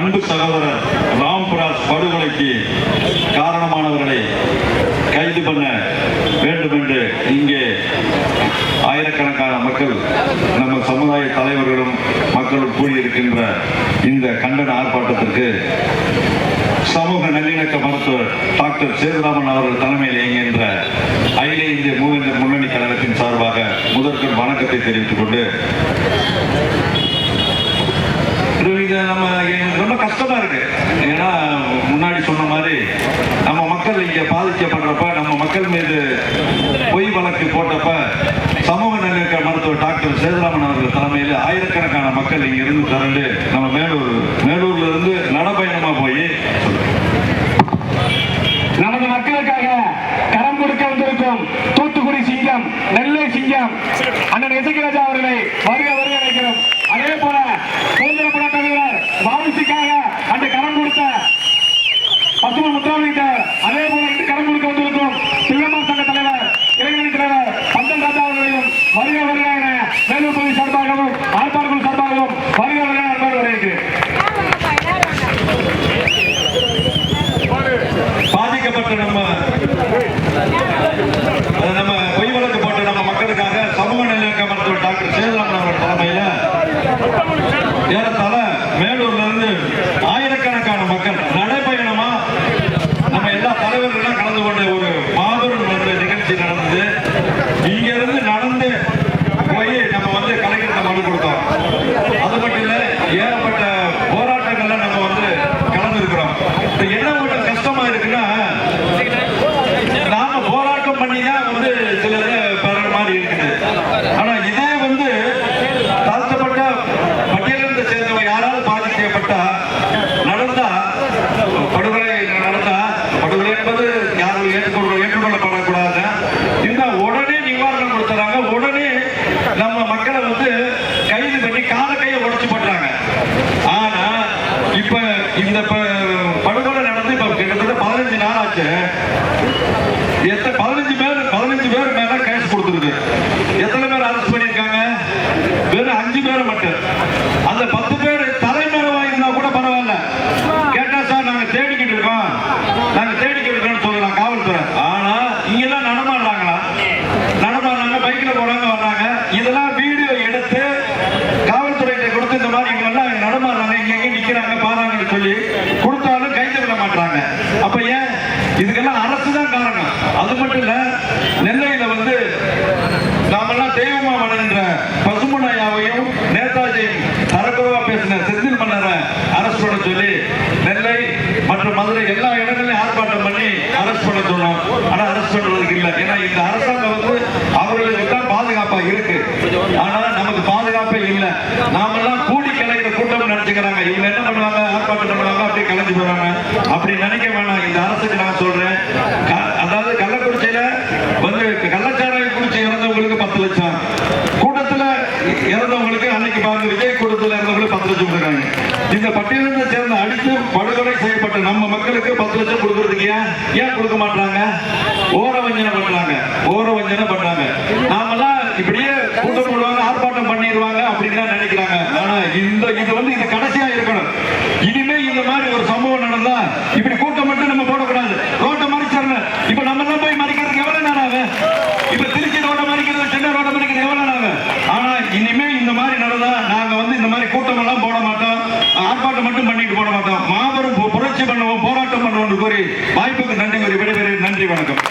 அன்பு சகோதரர் ராம்பிராஸ் படுகொலைக்கு காரணமானவர்களை கைது பண்ண வேண்டும் என்று இங்கே ஆயிரக்கணக்கான மக்கள் நம்ம சமுதாய தலைவர்களும் மக்களும் கூடியிருக்கின்ற இந்த கண்டன ஆர்ப்பாட்டத்திற்கு சமூக நல்லிணக்க மருத்துவர் டாக்டர் சேதுராமன் அவர்கள் தலைமையில் இயங்குகின்ற அகில இந்திய மூவேந்தர் முன்னணி கழகத்தின் சார்பாக முதற்கண் வணக்கத்தை தெரிவித்துக் கொண்டு நம்ம கஷ்டமா இருக்கு. ஏன்னா முன்னாடி சொன்ன மாதிரி நம்ம மக்கள் இங்க பாதிக்கப்படுறப்ப நம்ம மக்கள் மீது பொய் வழக்கு போட்டப்ப சமூக நல்லிணக்க மருத்துவர் டாக்டர் சேதுராமன் அவர்கள் தலைமையில் ஆயிரக்கணக்கான மக்கள் இங்க இருந்து திரண்டு நம்ம மேலூர் மேலூர்ல இருந்து நடப்பயணமா போய் நமது மக்களுக்காக கரம் கொடுக்க வந்திருக்கும் தூத்துக்குடி சிங்கம் நெல்லை சிங்கம் அண்ணன் இசைக்கராஜா அவர்களை வருகை வருக வருக சார்பாகவும் ஆர்ப்பாடுகள் சார்பாகவும் பாதிக்கப்பட்ட நம்ம நம்ம பொய் வழக்கு போட்ட நம்ம மக்களுக்காக சமூக நல்லிணக்க மருத்துவர் டாக்டர் சேதுராமன் அவர்கள் தலைமையில ஏறத்தாழ மேலூர்ல இருந்து ஆயிரக்கணக்கான மக்கள் நடைபயணமா நம்ம எல்லா தலைவர்களும் கலந்து கொண்ட ஒரு மாபெரும் வந்து நிகழ்ச்சி நடந்தது இங்க இருந்து நடந்து போய் நம்ம வந்து கலைஞர்கிட்ட மனு கொடுத்தோம். பாதுகாப்பா இருக்கு. ஆனா நமக்கு பாதுகாப்பே இல்ல. நாமெல்லாம் கூடி கலைகிற கூட்டம் நினைச்சுக்கிறாங்க இவங்க என்ன பண்ணுவாங்க? ஆர்ப்பாட்டம் பண்ணுவாங்க. அப்படி கலைஞ்சு போறாங்க. அப்படி நினைக்க வேணாம். இந்த அரசுக்கு நான் சொல்றேன். அதாவது கள்ளக்குறிச்சியில வந்து கள்ளச்சாராயம் குடிச்சு இறந்தவங்களுக்கு பத்து லட்சம். கூட்டத்துல இறந்தவங்களுக்கு அன்னைக்கு பாருங்க விஜய் கூட்டத்துல இறந்தவங்களுக்கு பத்து லட்சம் கொடுக்குறாங்க. இந்த பட்டியலிருந்து சேர்ந்து அடித்து படுகொலை செய்யப்பட்ட நம்ம மக்களுக்கு பத்து லட்சம் கொடுக்கறதுக்கு ஏன்? ஏன் கொடுக்க மாட்டாங்க ஓர வஞ்சனை பண்றாங்க. ஓர வஞ்சனை பண்றாங்க. நாமெல்லாம் இப்படியே கூட்டம் போடுவாங்க ஆர்ப்பாட்டம் பண்ணிடுவாங்க அப்படின்னு தான் நினைக்கிறாங்க ஆனா இந்த இது வந்து இது கடைசியா இருக்கணும் இனிமே இந்த மாதிரி ஒரு போடலாம் இப்படி கூட்டம் மட்டும் நம்ம போடக்கூடாது. ரோட்டை மறிச்சிடணும். இப்ப நம்ம எல்லாம் போய் மறிக்கிறதுக்கு எவ்வளவு நேரம் ஆகும்? இப்ப திருச்சி ரோட மறிக்கிறது சென்னை ரோட மறிக்கிறது எவ்வளவு நேரம் ஆகும்? ஆனா இனிமே இந்த மாதிரி நடந்தா நாங்க வந்து இந்த மாதிரி கூட்டம் எல்லாம் போட மாட்டோம். ஆர்ப்பாட்டம் மட்டும் பண்ணிட்டு போட மாட்டோம். மாபெரும் புரட்சி பண்ணுவோம் போராட்டம் பண்ணுவோம் கூறி வாய்ப்புக்கு நன்றி கூறி விடைபெறு நன்றி வணக்கம்.